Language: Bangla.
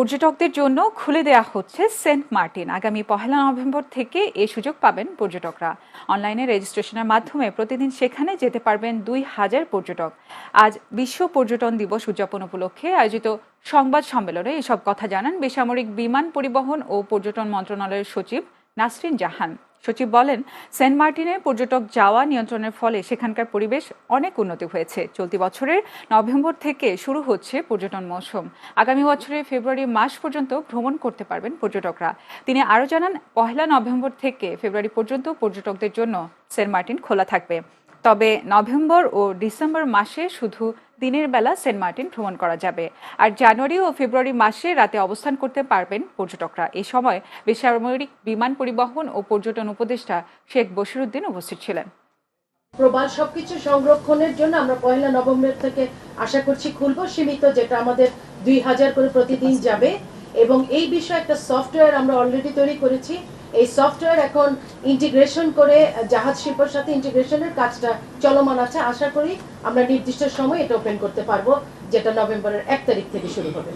পর্যটকদের জন্য খুলে দেয়া হচ্ছে সেন্ট মার্টিন। আগামী পহেলা নভেম্বর থেকে এ সুযোগ পাবেন পর্যটকরা। অনলাইনে রেজিস্ট্রেশনের মাধ্যমে প্রতিদিন সেখানে যেতে পারবেন দুই হাজার পর্যটক। আজ বিশ্ব পর্যটন দিবস উদযাপন উপলক্ষে আয়োজিত সংবাদ সম্মেলনে এসব কথা জানান বেসামরিক বিমান পরিবহন ও পর্যটন মন্ত্রণালয়ের সচিব নাসরিন জাহান। সচিব বলেন, সেন্ট মার্টিনে পর্যটক যাওয়া নিয়ন্ত্রণের ফলে সেখানকার পরিবেশ অনেক উন্নতি হয়েছে। চলতি বছরের নভেম্বর থেকে শুরু হচ্ছে পর্যটন মৌসুম। আগামী বছরের ফেব্রুয়ারি মাস পর্যন্ত ভ্রমণ করতে পারবেন পর্যটকরা। তিনি আরও জানান, পহেলা নভেম্বর থেকে ফেব্রুয়ারি পর্যন্ত পর্যটকদের জন্য সেন্ট মার্টিন খোলা থাকবে। তবে নভেম্বর ও ডিসেম্বর মাসে শুধু দিনের বেলা সেন্ট মার্টিন ভ্রমণ করা যাবে। আর জানুয়ারি ও ফেব্রুয়ারি মাসে রাতে অবস্থান করতে পারবেন পর্যটকরা। এই সময় বেসামরিক বিমান পরিবহন ও পর্যটন উপদেষ্টা শেখ বশিরুদ্দিন উপস্থিত ছিলেন। প্রবাল সবকিছু সংরক্ষণের জন্য আমরা পয়লা নভেম্বর থেকে আশা করছি খুলবো সীমিত, যেটা আমাদের দুই হাজার করে প্রতিদিন যাবে। এবং এই বিষয়ে একটা সফটওয়্যার আমরা অলরেডি তৈরি করেছি। এই সফটওয়্যার এখন ইন্টিগ্রেশন করে জাহাজ শিল্পের সাথে ইন্টিগ্রেশনের কাজটা চলমান আছে। আশা করি আমরা নির্দিষ্ট সময় এটা ওপেন করতে পারব, যেটা নভেম্বরের এক তারিখ থেকে শুরু হবে।